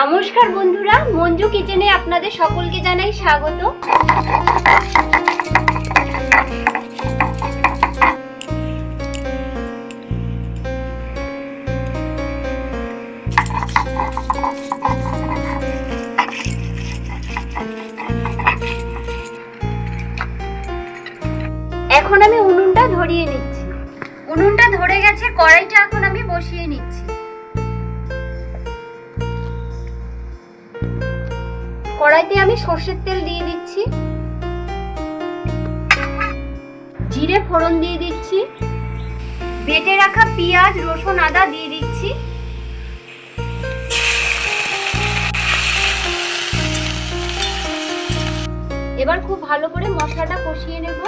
নমস্কার বন্ধুরা, মঞ্জু কিচেনে আপনাদের সকলকে জানাই স্বাগত। এখন আমি উনুনটা ধরিয়ে নিচ্ছি। উনুনটা ধরে গেছে, কড়াইটা এখন আমি বসিয়ে নিচ্ছি। কড়াইতে আমি সর্ষের তেল দিয়ে দিচ্ছি। জিরে ফোড়ন দিয়ে দিচ্ছি। বেটে রাখা পেঁয়াজ, রসুন, আদা দিয়ে দিচ্ছি। এবার খুব ভালো করে মশলাটা কষিয়ে নেব।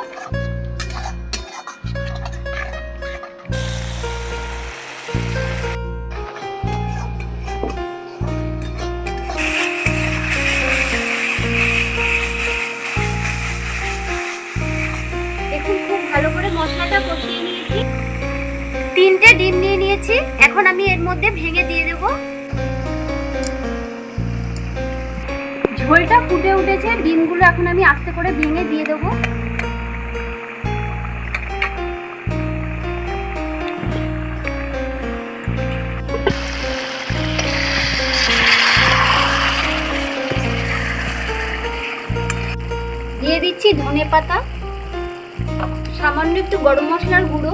মশলাটা কষিয়ে নিয়েছি। তিনটে ডিম নিয়ে নিয়েছি। এখন আমি এর মধ্যে ভেঙে দিয়ে দেব। ঝোলটা ফুটে উঠেছে। ডিমগুলো এখন আমি আস্তে করে ভেঙে দিয়ে দেবো। দিয়ে দিচ্ছি ধনে পাতা সামান্য একটু গরম মশলার গুঁড়ো